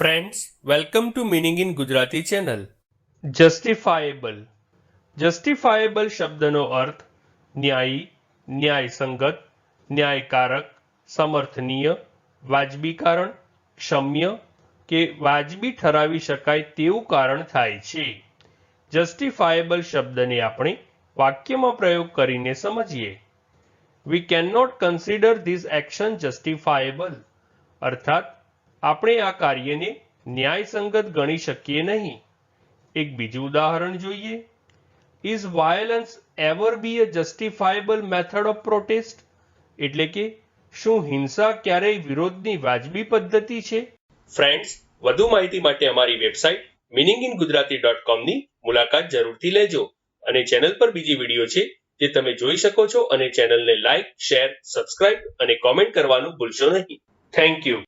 Friends welcome to meaning in Gujarati channel justifiable justifiable શબ્દનો અર્થ ન્યાયી ન્યાયસંગત ન્યાયકારક સમર્થનીય વાજબી કારણ ક્ષમ્ય કે વાજબી ઠરાવી શકાય તેવું કારણ થાય છે જસ્ટિફાયેબલ શબ્દને આપણે વાક્યમાં પ્રયોગ કરીને સમજીએ we can not consider this action justifiable અર્થાત આપણે આ કાર્યને ન્યાયસંગત ગણી શકીએ નહીં. એક બીજું ઉદાહરણ જોઈએ. Is violence ever be a justifiable method of protest એટલે કે, શું હિંસા ક્યારેય વિરોધની વાજબી પદ્ધતિ છે? ફ્રેન્ડ્સ વધુ માહિતી માટે અમારી website meaning in Gujarati dot કોમની મુલાકાત જરૂરથી લેજો. અને ચેનલ પર બીજી વીડિયો છે, જે તમે જોઈ શકો છો અને ચેનલને લાઇક શેર, સબસ્ક્રાઇબ અને કોમેન્ટ કરવાનું ભૂલશો નહીં. Thank you